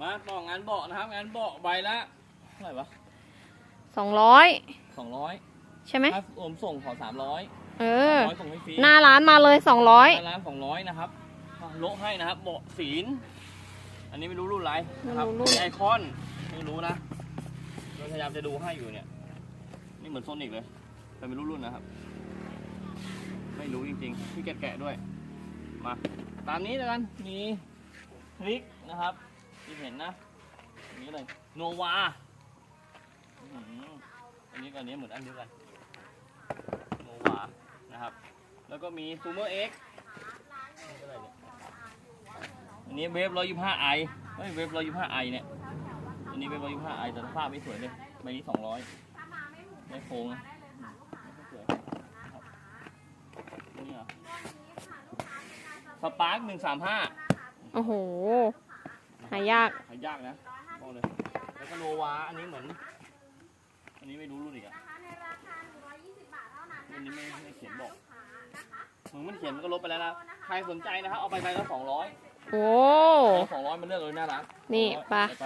มาต่องานเบาะนะครับ งานเบาะใบละเท่าไหร่วะสองร้อยสองร้อยใช่ไหมถ้าผมส่งขอสามร้อยเออ ร้อยส่งให้ฟรีหน้าร้านมาเลยสองร้อยหน้าร้านสองร้อยนะครับโละให้นะครับเบาะศีลอันนี้ไม่รู้รุ่นอะไรนะครับไอคอนไม่รู้นะเราพยายามจะดูให้อยู่เนี่ย นี่เหมือนโซนิกเลย แต่ไม่รู้รุ่นนะครับ ไม่รู้จริงๆพี่แกะๆด้วย มา ตามนี้แล้วกัน มีคลิกนะครับ ที่เห็นนะอันนี้เลยโนวาอันนี้กับอันนี้เหมือนอันเดียวกันโนวานะครับ แล้วก็มีซูเมอร์เอ็กอันนี้เวฟร้อยยี่ห้าไอเฮ้ยเวฟร้อยยี่ห้าไอเนี่ยอันนี้เวฟร้อยยี่ห้าไอแต่สภาพไม่สวยเลยใบนี้สองร้อยได้โค้งนะไม่สวยครับนี่เหรอสปาร์คหนึ่งสามห้า โอ้โห หายาก หายากนะบอกเลย แล้วก็โนวา อันนี้เหมือน อันนี้ไม่รู้รุ่นอีกอะอันนี้ไม่ไม่เขียนบอกมึงไม่เขียนมันก็ลบไปแล้วนะ ใครสนใจนะครับ เอาไปไปละสองร้อยโอ้สองร้อยมันเลือกเลยน่ารักนี่200ไปไป